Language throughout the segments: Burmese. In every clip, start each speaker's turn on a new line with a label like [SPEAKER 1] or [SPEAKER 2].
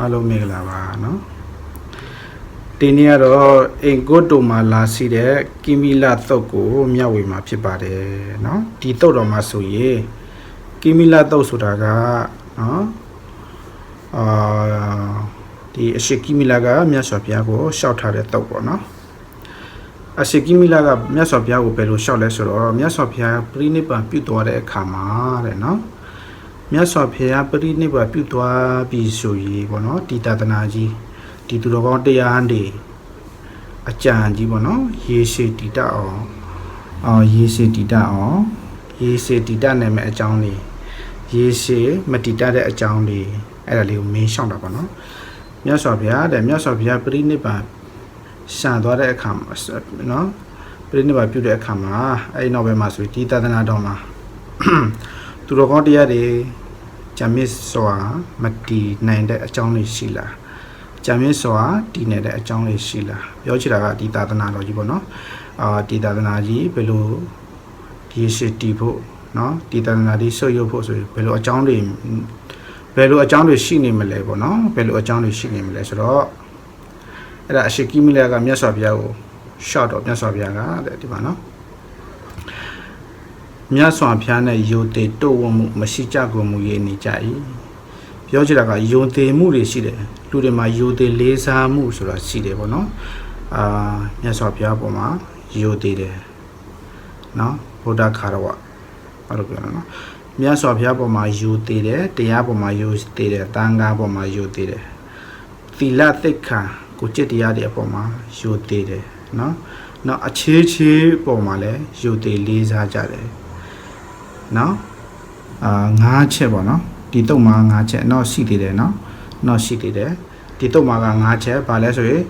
[SPEAKER 1] အားလုံးမင်္ဂလာပါနော်ဒီနေ့ကတော့အင်ကိုတိုမာလာစီတဲ့ကီမီလာသုတ်ကိုမျှဝေမှာဖြစ်ပါတယ်နော်ဒီသုတ်တော်မှာဆိုရင်ကီမီလာသုတ်ဆိုတာကနော်အာဒီအရှိကီမီလာကမြတ်စွာဘုရားကိုရှောက်ထားတဲ့သုတ်ပေါ့နော်အရှိကီမီလာကမြတ်စွာဘုရားကိုဘယ်လိုရှောက်လဲဆိုတော့မြတ်စွာဘုရားပြိနိဗ္ဗာန်ပြုသွားတဲ့အခါမှာတဲ့နော် မြတ်စွာဘုရားပရိနိဗ္ဗာန်ပြုသွားပြီဆိုရင်ပေါ့နော်ဒီတသနာကြီးဒီသူတော်ကောင်းတရားတွေအကြံကြီးပေါ့နော်ရေရှည်တည်တတ်အောင်အော်ရေရှည်တည်တတ်အောင်ရေရှည်တည်တတ်နိုင်မယ့်အကြောင်းလေးရေရှည်မတည်တတ်တဲ့အကြောင်းလေးအဲ့ဒါလေးကိုမင်းရှောင်းတာပေါ့နော်မြတ်စွာဘုရားတဲ့မြတ်စွာဘုရားပရိနိဗ္ဗာန်ရှံသွားတဲ့အခါမှာနော်ပရိနိဗ္ဗာန်ပြုတဲ့အခါမှာအဲ့ဒီနောက်ဘက်မှာဆိုဒီတသနာတော်မှာ သူတော်ကောင်းတရားတွေဂျမစ်စွာမတီနိုင်တဲ့အကြောင်းတွေရှိလားဂျမစ်စွာတည်နေတဲ့အကြောင်းတွေရှိလားပြောချင်တာကဒီသာသနာတော်ကြီးပေါ့နော်အာဒီသာသနာကြီးဘယ်လိုဒီရှိတည်ဖို့နော်ဒီသာသနာကြီးဆွတ်ရုပ်ဖို့ဆိုရင်ဘယ်လိုအကြောင်းတွေဘယ်လိုအကြောင်းတွေရှိနေမလဲပေါ့နော်ဘယ်လိုအကြောင်းတွေရှိနေမလဲဆိုတော့အဲ့ဒါအရှိကိမိလကမြတ်စွာဘုရားကိုရှော့တော့မြတ်စွာဘုရားကတဲ့ဒီမှာနော် မြတ်စွာဘုရားနဲ့ယုံတည်တို့ဝမှုမရှိကြကုန်မူရေးနေကြ၏ပြောချင်တာကယုံတည်မှုတွေရှိတယ်လူတွေမှာယုံတည်လေးစားမှုဆိုတာရှိတယ်ပေါ့နော်အာမြတ်စွာဘုရားပေါ်မှာယုံတည်တယ်နော်ဗုဒ္ဓခါရဝဘာလို့ပြောလဲနော်မြတ်စွာဘုရားပေါ်မှာယုံတည်တယ်တရားပေါ်မှာယုံတည်တယ်တန်ခါပေါ်မှာယုံတည်တယ်သီလသိက္ခာကိုจิตတရားတွေအပေါ်မှာယုံတည်တယ်နော်နောက်အခြေချေပေါ်မှာလည်းယုံတည်လေးစားကြတယ် နော်အာငါးချက်ပေါ့နော်ဒီတုတ်မှာငါးချက်တော့ရှိသေးတယ်နော်တော့ရှိသေးတယ်ဒီတုတ်မှာကငါးချက်ဘာလဲဆိုရင်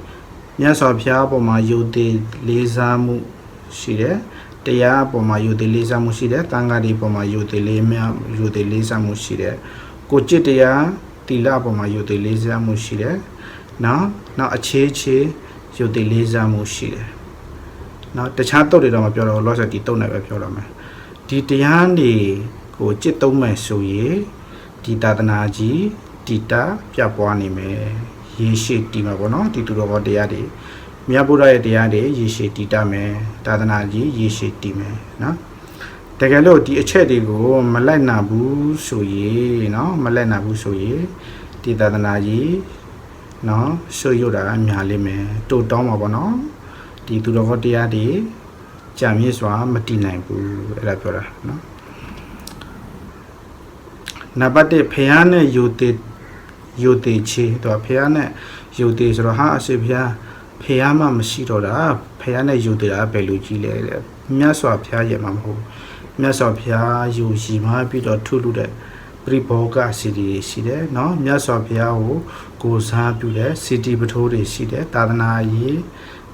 [SPEAKER 1] မြတ်စွာဘုရားအပေါ်မှာယုံတည်လေးစားမှုရှိတယ်တရားအပေါ်မှာယုံတည်လေးစားမှုရှိတယ်တန်ခါဒီအပေါ်မှာယုံတည်လေးမြယုံတည်လေးစားမှုရှိတယ်ကိုจิตတရားတိလအပေါ်မှာယုံတည်လေးစားမှုရှိတယ်နော်နောက်အခြေချေယုံတည်လေးစားမှုရှိတယ်နော်တခြားတုတ်တွေတော့မပြောတော့ဘူးလောဆယ်ဒီတုတ်နဲ့ပဲပြောတော့မယ် ဒီတရားတွေကိုจิตသုံးမယ်ဆိုရင်ဒီသာသနာကြီးတည်တာပြတ်ပွားနေမယ်ရေရှည်တည်မှာပေါ့နော်ဒီသူတော်ဘောတရားတွေမြတ်ဗုဒ္ဓရဲ့တရားတွေရေရှည်တည်တတ်မယ်သာသနာကြီးရေရှည်တည်မယ်နော်တကယ်လို့ဒီအချက်တွေကိုမလိုက်နာဘူးဆိုရင်နော်မလိုက်နာဘူးဆိုရင်ဒီသာသနာကြီးနော်ဆွရွတ်တာအများလေးမယ်တိုးတောင်းပါပေါ့နော်ဒီသူတော်ဘောတရားတွေ ကြာမြင့်စွာမတည်နိုင်ဘူးအဲ့ဒါပြောတာနော်နံပါတ်1ဖះနဲ့ယုတ်တေယုတ်တေချေတော့ဖះနဲ့ယုတ်တေဆိုတော့ဟာအစီဖះဖះမှမရှိတော့တာဖះနဲ့ယုတ်တေတာဘယ်လိုကြီးလဲတဲ့မြတ်စွာဘုရားရဲ့မှာမဟုတ်မြတ်စွာဘုရားယုံကြည်မှပြီးတော့ထုလူတဲ့ပရိဘောဂစီတီတွေရှိတယ်เนาะမြတ်စွာဘုရားကိုကိုးစားပြုတဲ့စီတီပထိုးတွေရှိတယ်သာသနာရေး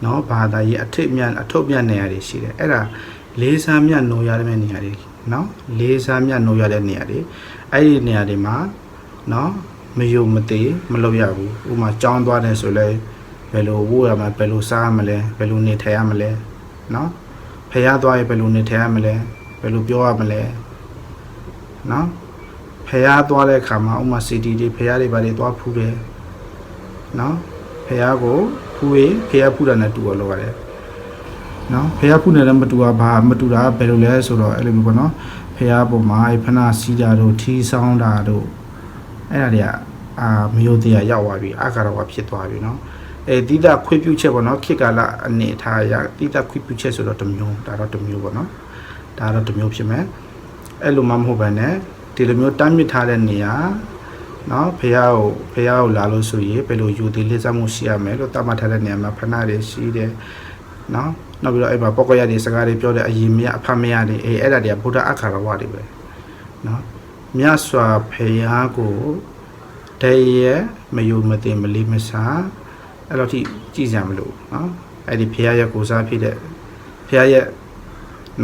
[SPEAKER 1] နော်ဘာသာရေးအထစ်မြတ်အထုပ်မြတ်နေရာတွေရှိတယ်အဲ့ဒါလေးစားမြတ်နိုးရတဲ့နေရာတွေနော်လေးစားမြတ်နိုးရတဲ့နေရာတွေအဲ့ဒီနေရာတွေမှာနော်မယုံမသေးမလုပ်ရဘူးဥပမာကြောင်းသွားတယ်ဆိုလဲဘယ်လိုဝို့ရမလဲဘယ်လိုစားရမလဲဘယ်လိုနေထိုင်ရမလဲနော်ဖះသွားရင်ဘယ်လိုနေထိုင်ရမလဲဘယ်လိုပြောရမလဲနော်ဖះသွားတဲ့အခါမှာဥမာစီတီတွေဖះတွေဘာတွေသွားဖူးတယ်နော်ဖះကိုဖူးရင်ဖះဖူးတာနဲ့တူအောင်လုပ်ရတယ်နော်ဖះဖူးနေလည်းမတူတာဘာမတူတာဘယ်လိုလဲဆိုတော့အဲ့လိုမျိုးပေါ့နော်ဖះပုံမှာအဲ့ဖနာစီးတာတို့ထီးဆောင်တာတို့အဲ့ဒါတွေကအာမယုတ်တရားရောက်သွားပြီအာကာရဝဖြစ်သွားပြီနော်အဲတိတခွေပြုချက်ပေါ့နော်ခေတ်ကာလအနေထားအရတိတခွေပြုချက်ဆိုတော့တစ်မျိုးဒါတော့တစ်မျိုးပေါ့နော်ဒါတော့တစ်မျိုးဖြစ်မယ်အဲ့လိုမှမဟုတ်ဘဲနဲ့ဒီလိုမျိုးတမ်းမြစ်ထားတဲ့နေရာ နော်ဖះကိုဖះကိုလာလို့ဆိုရင်ဘယ်လိုယူသည်လေးစားမှုရှိရမယ်လို့တတ်မှတ်ထားတဲ့နေရာမှာဖနာတွေရှိတယ်နော်နောက်ပြီးတော့အဲ့မှာပောက်ကရတွေစကားတွေပြောတဲ့အရင်မြအဖမရတွေအေးအဲ့ဒါတွေကဗုဒ္ဓအခါရဝတွေပဲနော်မြတ်စွာဘုရားကိုတည်းရမယုံမသိမလေးမစားအဲ့လိုထိကြည်စရာမလိုနော်အဲ့ဒီဘုရားရဲ့ကိုယ်စားဖြစ်တဲ့ဘုရားရဲ့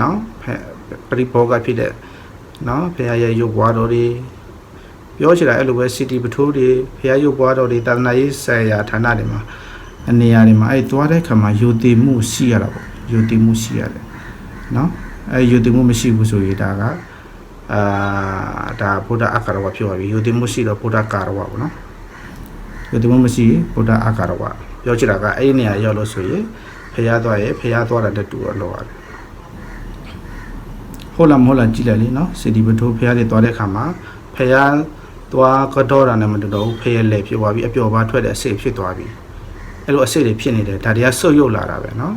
[SPEAKER 1] နော်ဖဲပရိဘောဂဖြစ်တဲ့နော်ဘုရားရဲ့ရုပ်ဘွားတော်တွေ ပြောချင်တာအဲ့လိုပဲစီတီပထိုးတွေဘုရားရုပ်ဘွားတော်တွေတာသနာရေးဆရာဌာနတွေမှာအနေရာတွေမှာအဲ့သွားတဲ့ခါမှာယုံတည်မှုရှိရတာပေါ့ယုံတည်မှုရှိရတယ်နော်အဲ့ယုံတည်မှုမရှိဘူးဆိုရင်ဒါကအာဒါဗုဒ္ဓအခါရဝဖြစ်သွားပြီယုံတည်မှုရှိတော့ဗုဒ္ဓကာရဝပေါ့နော်ယုတ်တိမှုမရှိဗုဒ္ဓအာကာရဝပြောချင်တာကအဲ့ဒီနေရာရောက်လို့ဆိုရင်ဖះသွားရဲ့ဖះသွားတာတက်တူတော့လောက်ရတယ်ဟုတ်လားမဟုတ်လားကြည့်လိုက်လေနော်စီတီပထိုးဖះတွေသွားတဲ့ခါမှာဖះ သွားကတော့တာနဲ့မတူတော့ဘူးဖះလက်ဖြစ်သွားပြီအပျော်ပါထွက်တဲ့အစိတ်ဖြစ်သွားပြီအဲ့လိုအစိတ်တွေဖြစ်နေတယ်ဒါတွေကဆုတ်ယုတ်လာတာပဲနော်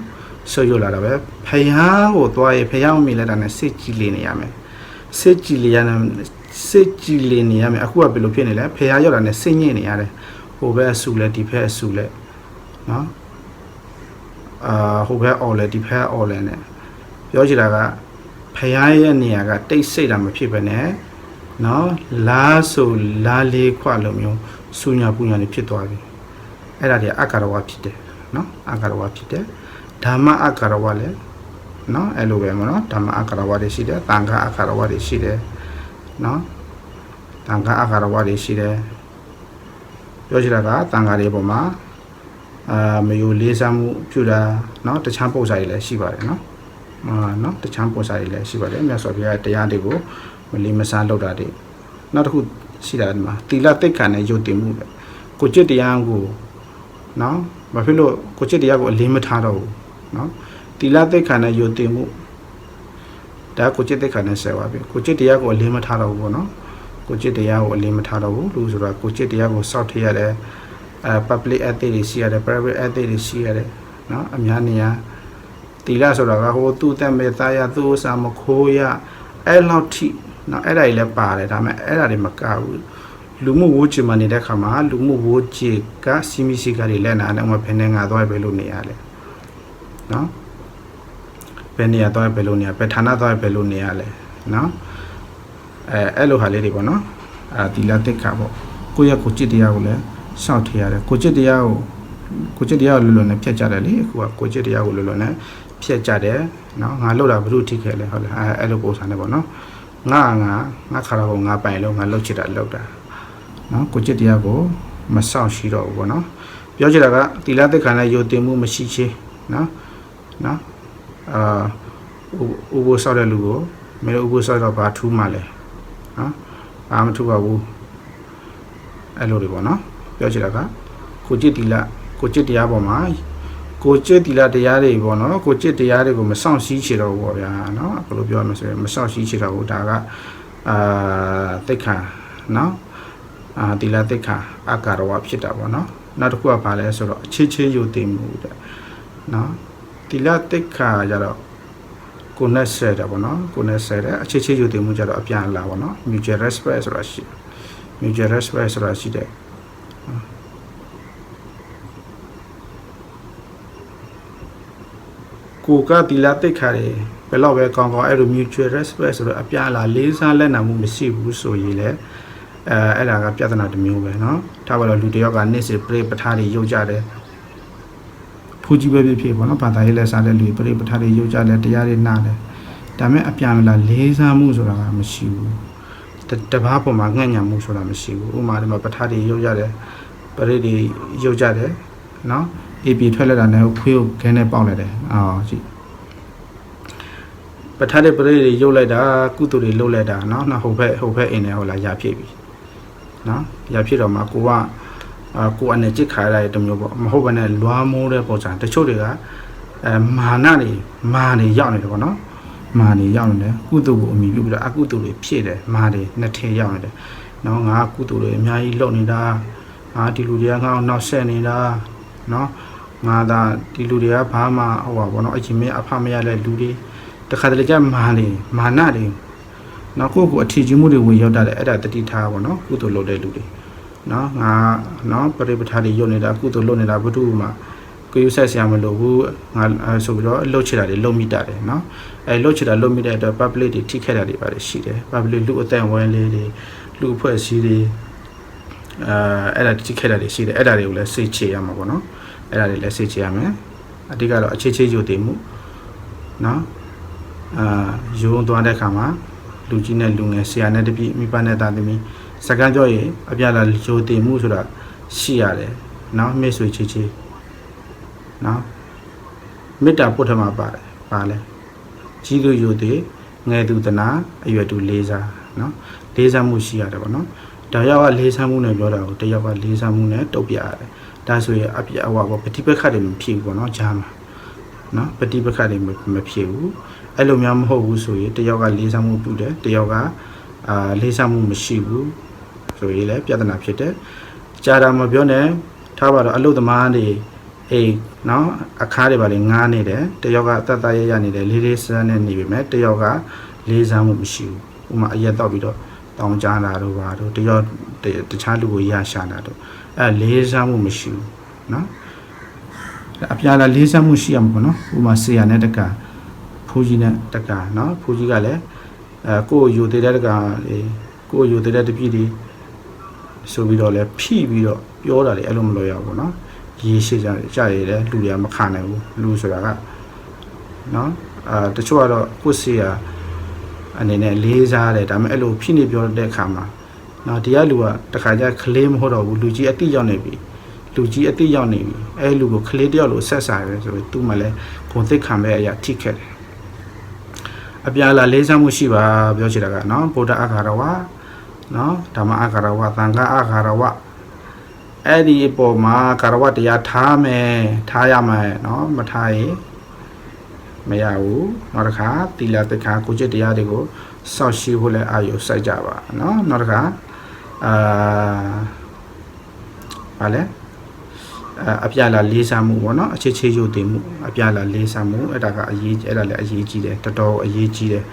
[SPEAKER 1] ဆုတ်ယုတ်လာတာပဲဖះကိုသွားရဲ့ဖះအောင်မိလက်တာနဲ့စိတ်ကြည်လေနေရမယ်စိတ်ကြည်လေရမယ်စိတ်ကြည်လေနေရမယ်အခုကဘယ်လိုဖြစ်နေလဲဖះရောက်တာနဲ့စိတ်ညစ်နေရတယ်ဟိုဘက်အဆူလဲဒီဘက်အဆူလဲနော်အာဟိုဘက်အော်လဲဒီဘက်အော်လဲနဲ့ပြောချင်တာကဖယားရဲ့နေရာကတိတ်ဆိတ်တာမဖြစ်ပဲနဲ့ နော်လားဆိုလားလေးခွလိုမျိုးစူညာပူညာနေဖြစ်သွားပြီအဲ့ဒါတွေအကာရဝဖြစ်တယ်နော်အကာရဝဖြစ်တယ်ဓမ္မအကာရဝလည်းနော်အဲ့လိုပဲမနော်ဓမ္မအကာရဝတွေရှိတယ်တန်ခါအကာရဝတွေရှိတယ်နော်တန်ခါအကာရဝတွေရှိတယ်ပြောချင်တာကတန်ခါတွေပေါ်မှာ အာမယိုလေးစားမှုပြုတာเนาะတခြားပုံစံတွေလည်းရှိပါတယ်เนาะအာเนาะတခြားပုံစံတွေလည်းရှိပါတယ်မြတ်စွာဘုရားတရားတွေကို မလီမစားလုပ်တာတွေနောက်တစ်ခုရှိတာဒီမှာသီလတိတ်ခံနဲ့ယုတ်တင်မှုပဲကိုจิตတရားကိုเนาะဘာဖြစ်လို့ကိုจิตတရားကိုအလေးမထားတော့ဘူးเนาะသီလတိတ်ခံနဲ့ယုတ်တင်မှုဒါကိုจิตတိတ်ခံနဲ့ဆယ်ပါပြီကိုจิตတရားကိုအလေးမထားတော့ဘူးပေါ့เนาะကိုจิตတရားကိုအလေးမထားတော့ဘူးလို့ဆိုတာကိုจิตတရားကိုစောင့်ထည့်ရတယ် အဲ public ethics တွေရှိရတယ် private ethics တွေရှိရတယ်เนาะအများနေရာတီလာဆိုတာကဟိုသူ့တက်မဲ့သားရသူ့ဥစားမခိုးရအဲ့လောက်ထိ เนาะအဲ့ဒါကြီးလည်းပါတယ်ဒါပေမဲ့အဲ့ဒါတွေမကဘူးလူမှုဝိုးချင်မှနေတဲ့ခါမှာလူမှုဝိုးချေကစီမီစီကတွေလက်နာနဲ့ဥမဖယ်နေငါသွားပဲလို့နေရလဲเนาะဘယ်နေရာသွားပဲလို့နေရဘယ်ဌာနသွားပဲလို့နေရလဲเนาะအဲအဲ့လိုဟာလေးတွေပေါ့နော်အာတီလာတက်ခါပေါ့ကိုယ့်ရဲ့ကိုယ်จิตတရားကိုလည်း ရှောက်ထရရတယ်ကိုจิตတရားကိုကိုจิตတရားကိုလွတ်လွတ်နဲ့ဖြတ်ကြတယ်လေအခုကကိုจิตတရားကိုလွတ်လွတ်နဲ့ဖြတ်ကြတယ်နော်ငါလှုပ်တာဘုရုထိခဲလဲဟုတ်လားအဲအဲ့လိုပုံစံနဲ့ပေါ့နော် ငါငါငါခါတော့ငါပိုင်လို့ငါလှုပ်ချစ်တာလှုပ်တာနော်ကိုချစ်တရားကိုမဆောင်ရှိတော့ဘူးပေါ့နော်ပြောချင်တာကသီလသစ္စာနဲ့ယုံတင်မှုမရှိချေနော်နော်အာဥပုဆောက်တဲ့လူကိုမင်းတို့ဥပုဆောက်တော့ဘာထူးမှလဲနော်ဘာမထူးပါဘူးအဲ့လိုတွေပေါ့နော်ပြောချင်တာကကိုချစ်သီလကိုချစ်တရားပေါ်မှာ ကိုจิตတီလတရားတွေပေါ့နော်ကိုจิตတရားတွေကိုမဆောင်စည်းချေတော့ဘူးပေါ့ဗျာနော်ဘယ်လိုပြောရမလဲဆိုရင်မဆောင်စည်းချေတော့ဘူးဒါကအာတိတ်ခါနော်အာတီလတိတ်ခါအကာရဝဖြစ်တာပေါ့နော်နောက်တစ်ခုကဘာလဲဆိုတော့အခြေချင်းယူတည်မှုတဲ့နော်တီလတိတ်ခါကြတော့ကိုနဲ့ဆဲတာပေါ့နော်ကိုနဲ့ဆဲတဲ့အခြေချင်းယူတည်မှုကြတော့အပြန်လာပေါ့နော် mutual respect ဆိုတာရှိ mutual respect ဆိုတာရှိတ ကိုကတီလာတိတ်ခါတယ်ဘယ်တော့ပဲကောင်းကောင်းအဲ့လို mutual respect ဆိုတော့အပြားလာလေးစားလက်နာမှုမရှိဘူးဆိုရင်လည်းအဲအဲ့ဒါကပြဿနာတစ်မျိုးပဲเนาะထားပါတော့လူတစ်ယောက်ကနေ့စဉ်ပြိပဋ္ဌာန်းတွေရုပ်ကြတယ်ဖူကြီးပဲဖြစ်ဖြစ်ပေါ့နော်ဘာသာရေးလက်စားတဲ့လူပြိပဋ္ဌာန်းတွေရုပ်ကြတယ်တရားတွေနားတယ်ဒါမဲ့အပြားမလားလေးစားမှုဆိုတာကမရှိဘူးတပားပေါ်မှာငှက်ညံမှုဆိုတာမရှိဘူးဥမာဒီမှာပဋ္ဌာန်းတွေရုပ်ကြတယ်ပရိတွေရုပ်ကြတယ်เนาะ AP ထွက်လာတာနဲ့ခွေးကိုခဲနဲ့ပေါက်လိုက်တယ်အော်ကြည့်ပဋ္ဌာန်းတဲ့ပရိတွေရုပ်လိုက်တာကုသိုလ်တွေလုပ်လိုက်တာเนาะနောက်ဟိုဘက်ဟိုဘက်အင်းနဲ့ဟိုလာရဖြစ်ပြီเนาะရဖြစ်တော့မှကိုကအာကိုအနေจิตခါရတဲ့တမျိုးပေါ့မဟုတ်ဘဲနဲ့လွားမိုးတဲ့ပုံစံတချို့တွေကအဲမာနတွေမာနေရောက်နေတယ်ပေါ့နော်မာနေရောက်နေတယ်ကုသိုလ်ကိုအမိပြုပြီးတော့အကုသိုလ်တွေဖြစ်တယ်မာတွေနှစ်ထည့်ရောက်နေတယ်နော်ငါကုသိုလ်တွေအများကြီးလုပ်နေတာငါဒီလူတွေကငါ့ကိုနောက်ဆက်နေတာနော် ငါသာဒီလူတွေကဘာမှဟိုပါဘောနော်အချင်းမအဖမရတဲ့လူတွေတခါတလေကျမာနေမာနတွေနော်ကိုယ့်ကိုအထီးကျမှုတွေဝင်ရောက်တာလေအဲ့ဒါတတိထားပါနော်ကုသိုလ်လုပ်တဲ့လူတွေနော်ငါနော်ပရိပဋ္ဌာတွေယုံနေတာကုသိုလ်လုပ်နေတာဘုသူမှာကိုယူဆက်ဆရာမလို့ဘူးငါအဲဆိုပြီးတော့လှုပ်ချတာတွေလှုပ်မိတာတယ်နော်အဲလှုပ်ချတာလှုပ်မိတဲ့အတွက် public တွေထိခဲ့တာတွေပါတယ်ရှိတယ် public လူအသက်ဝန်းလေးတွေလူအဖွဲ့အစည်းတွေအဲအဲ့ဒါထိခဲ့တာတွေရှိတယ်အဲ့ဒါတွေကိုလည်းစိတ်ချရမှာပေါ့နော် အဲ့ဒါတွေလည်းစိတ်ချရမယ်အဓိကတော့အခြေချေယူတည်မှုနော်အာယုံသွားတဲ့ခါမှာလူကြီးနဲ့လူငယ်ဆရာနဲ့တပည့်မိဘနဲ့တာသမီးစကားပြောရင်အပြလာယူတည်မှုဆိုတာရှိရတယ်နော်မေ့ဆွေချေချေနော်မေတ္တာပုထမပါတယ်ပါလဲကြီးသူယူတည်ငယ်သူတနာအရွယ်သူလေးစားနော်လေးစားမှုရှိရတယ်ပေါ့နော်တယောက်ကလေးဆမ်းမှုနဲ့ပြောတာကိုတယောက်ကလေးဆမ်းမှုနဲ့တုတ်ပြရတယ် ဒါဆိုရင်အပြအဝပေါ့ပฏิပက္ခတွေမဖြစ်ဘူးပေါ့နော်ဂျာမှာနော်ပฏิပက္ခတွေမမဖြစ်ဘူးအဲ့လိုများမဟုတ်ဘူးဆိုရင်တယောက်ကလေးဆမ်းမှုပြုတယ်တယောက်ကအာလေးဆမ်းမှုမရှိဘူးဆိုရင်လည်းပြဿနာဖြစ်တယ်ကြာတာမပြောနဲ့ထားပါတော့အလုသမားတွေအေးနော်အခါးတွေပါလေငားနေတယ်တယောက်ကအသက်သားရရနေတယ်လေးလေးဆန်းနဲ့နေပြီမဲ့တယောက်ကလေးဆမ်းမှုမရှိဘူးဥပမာအရက်တော့ပြီးတော့တောင်းကြတာတို့ပါတို့တယောက်တခြားလူကိုရရှာတာတို့ အဲလေးဆမ်းမှုမရှိဘူးနော်အပြာလာလေးဆမ်းမှုရှိရမှာပေါ့နော်ဥပမာဆေးရနဲ့တက္ကဖိုးကြီးနဲ့တက္ကနော်ဖိုးကြီးကလည်းအဲကိုယ်ယူသေးတဲ့တက္ကလေကိုယ်ယူသေးတဲ့တပြည့်တွေဆိုပြီးတော့လဲဖိပြီးတော့ပြောတာလေအဲ့လိုမလို့ရဘူးပေါ့နော်ရေရှိကြကြရတဲ့လူတွေကမခံနိုင်ဘူးလူဆိုတာကနော်အာတချို့ကတော့ကိုယ်စီရအနေနဲ့လေးစားတယ်ဒါပေမဲ့အဲ့လိုဖိနေပြောတဲ့အခါမှာ နော်တရားလူကတခါကျကလေးမဟုတ်တော့ဘူးလူကြီးအတိရောက်နေပြီလူကြီးအတိရောက်နေပြီအဲ့လူကိုကလေးတယောက်လိုဆက်စားရဲဆိုပြီးသူ့မှာလဲဂုံသိက္ခံမဲ့အရာထိခဲ့တယ်အပြာလာလေးစားမှုရှိပါပြောချင်တာကနော်ဗုဒ္ဓအာဃာရဝနော်ဓမ္မအာဃာရဝသံဃာအာဃာရဝ အဲ့ဒီအပေါ်မှာကာရဝတရားထားမယ်ထားရမယ်เนาะမထားရင်မရဘူးနောက်တစ်ခါသီလတက္ခာကိုจิตတရားတွေကိုစောင့်ရှိဖို့လည်းအာရုံစိုက်ကြပါเนาะနောက်တစ်ခါ အာဘာလဲအပြလာလေးစားမှုပေါ့နော်အချစ်ချေရုပ်တည်မှုအပြလာလေးစားမှုအဲ့ဒါကအရေးအဲ့ဒါလည်းအရေးကြီးတယ်တော်တော်အရေးကြီးတယ်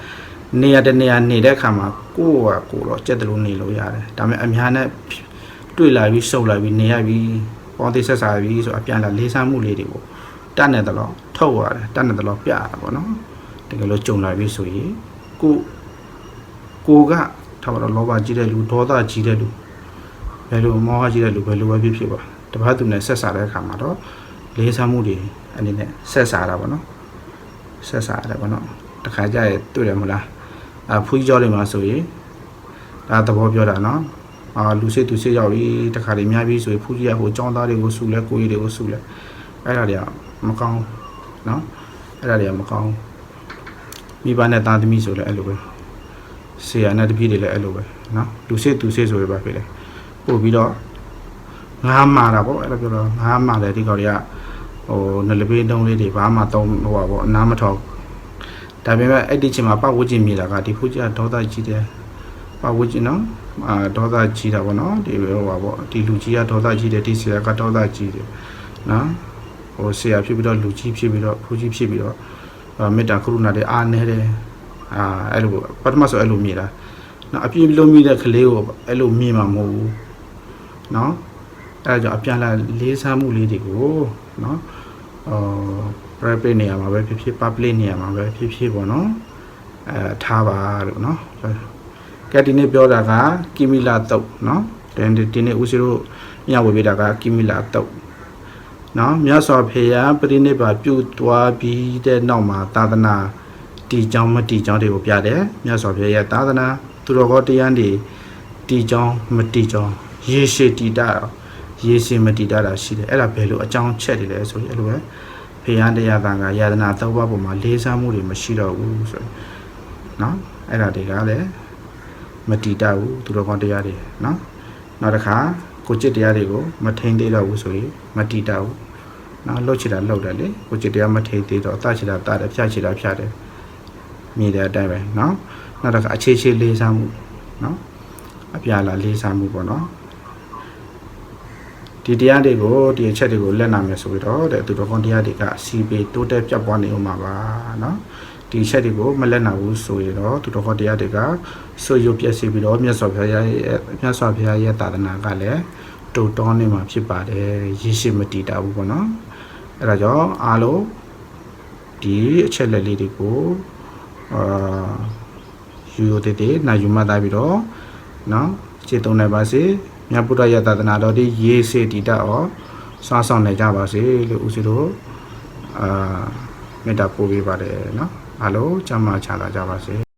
[SPEAKER 1] နေရာတနေရာနေတဲ့အခါမှာကိုယ့်ကကိုယ်တော့ကြက်တလို့နေလို့ရတယ်ဒါပေမဲ့အများနဲ့တွေ့လာပြီးစုပ်လာပြီးနေရပြီးပေါင်းသိဆက်စားပြီးဆိုအပြလာလေးစားမှုလေးတွေပေါ့တတ်နေတယ်လို့ထုတ်ရတယ်တတ်နေတယ်လို့ပြရတာပေါ့နော်တကယ်လို့ကြုံလာပြီးဆိုရင်ကိုကိုက ထားပါတော့လောဘကြီးတဲ့လူဒေါသကြီးတဲ့လူဘယ်လိုမောဟကြီးတဲ့လူဘယ်လိုပဲဖြစ်ဖြစ်ပါတပတ်သူနဲ့ဆက်စားတဲ့အခါမှာတော့လေးစားမှုတွေအနေနဲ့ဆက်စားတာပေါ့နော်ဆက်စားရတယ်ပေါ့နော်တခါကြရတွေ့တယ်မလားအဖူးကြောတွေမှာဆိုရင်ဒါသဘောပြောတာနော်အာလူစစ်သူစစ်ရောက်ပြီတခါတွေများပြီဆိုရင်ဖူးကြီးရဟိုចောင်းသားတွေကိုစုလဲကိုကြီးတွေကိုစုလဲအဲ့ဒါတွေကမကောင်းနော်အဲ့ဒါတွေကမကောင်းမိဘနဲ့သားသမီးဆိုလဲအဲ့လိုပဲ ဆရာနဲ့တပည့်တွေလည်းအဲ့လိုပဲเนาะလူစိတ်သူစိတ်ဆိုရပါဖြစ်လေပို့ပြီးတော့ငားမာတာပေါ့အဲ့လိုပြောတော့ငားမာတယ်ဒီကောင်တွေကဟိုနလပေးတုံးလေးတွေဘာမှတော့ဟိုပါပေါ့အနားမထောက်ဒါပေမဲ့အဲ့ဒီချိန်မှာပတ်ဝန်းကျင်မြေတာကဒီဖူးကြီးကဒေါသကြီးတယ်ပတ်ဝန်းကျင်နော်အာဒေါသကြီးတာပေါ့နော်ဒီဟိုပါပေါ့ဒီလူကြီးကဒေါသကြီးတယ်ဒီဆရာကဒေါသကြီးတယ်နော်ဟိုဆရာဖြစ်ပြီးတော့လူကြီးဖြစ်ပြီးတော့ဖူးကြီးဖြစ်ပြီးတော့အာမေတ္တာကရုဏာတွေအားနေတယ် အာအဲ့လိုပထမဆိုအဲ့လိုမြည်တာနော်အပြင်လုံးမိတဲ့ကလေးကိုအဲ့လိုမြည်မှာမဟုတ်ဘူးနော်အဲ့ဒါကြောင့်အပြန်လာလေးစားမှုလေးတွေကိုနော်အော် private နေရာမှာပဲဖြစ်ဖြစ် public နေရာမှာပဲဖြစ်ဖြစ်ပေါ့နော်အဲထားပါလို့နော်ကဲဒီနေ့ပြောတာကကီမီလာတုတ်နော်ဒီဒီနေ့ဦးစီးတို့ညဝေပေးတာကကီမီလာတုတ်နော်မြတ်စွာဘုရားပြိနိဗ္ဗာန်ပြုသွားပြီးတဲ့နောက်မှာသာသနာ့ တည်ကြောင်းမတည်ကြောင်းတွေကိုပြတယ်မြတ်စွာဘုရားရဲ့သာသနာသူတော်ကောတရားတွေတည်ကြောင်းမတည်ကြောင်းရေရှည်တည်တာရေရှည်မတည်တာတာရှိတယ်အဲ့ဒါဘယ်လိုအကြောင်းချက်တွေလဲဆိုရင်အဲ့လိုပဲဘုရားတရားကံကယာတနာသုံးပါးပေါ်မှာလေးစားမှုတွေမရှိတော့ဘူးဆိုရင်เนาะအဲ့ဒါတွေကလည်း မတည်တတ်ဘူးသူတော်ကောင်းတရားတွေเนาะနောက်တစ်ခါကိုจิตတရားတွေကိုမထိန်သေးတော့ဘူးဆိုရင်မတည်တတ်ဘူးเนาะလှုပ်ချတာလှုပ်တယ်လေကိုจิตတရားမထိန်သေးတော့တချတာတတယ်ဖြတ်ချတာဖြတ်တယ် မြည်တဲ့အတိုင်းပဲเนาะနောက်တစ်ခါအခြေချေလေးစားမှုเนาะအပြာလာလေးစားမှုပေါ့เนาะဒီတရားတွေကိုဒီအချက်တွေကိုလက်နာမယ်ဆိုပြီးတော့တဲ့သူတော်ကောင်းတရားတွေကစီပေတိုးတက်ပြတ်ပွားနေအောင်ပါပါเนาะဒီချက်တွေကိုမလက်နာဘူးဆိုရင်တော့သူတော်ကောင်းတရားတွေကဆွေရုပ်ပြည့်စီပြီးတော့မြတ်စွာဘုရားရဲ့မြတ်စွာဘုရားရဲ့သာသနာကလည်းတူတောင်းနေမှာဖြစ်ပါတယ်ရရှိမတည်တာဘူးပေါ့နော်အဲဒါကြောင့်အားလုံးဒီအချက်လက်လေးတွေကို အာယူရတဲ့တဲ့နာယူမှတ်သားပြီးတော့နော်ခြေတုံးနိုင်ပါစေမြတ်ဗုဒ္ဓရဲ့သာသနာတော်ဒီရေစေတည်တတ်အောင်စွာဆောင်နိုင်ကြပါစေလို့ဦးဇီတို့အာမေတ္တာပို့ပေးပါတယ်နော်အားလုံးကျမ်းမာချမ်းသာကြပါစေ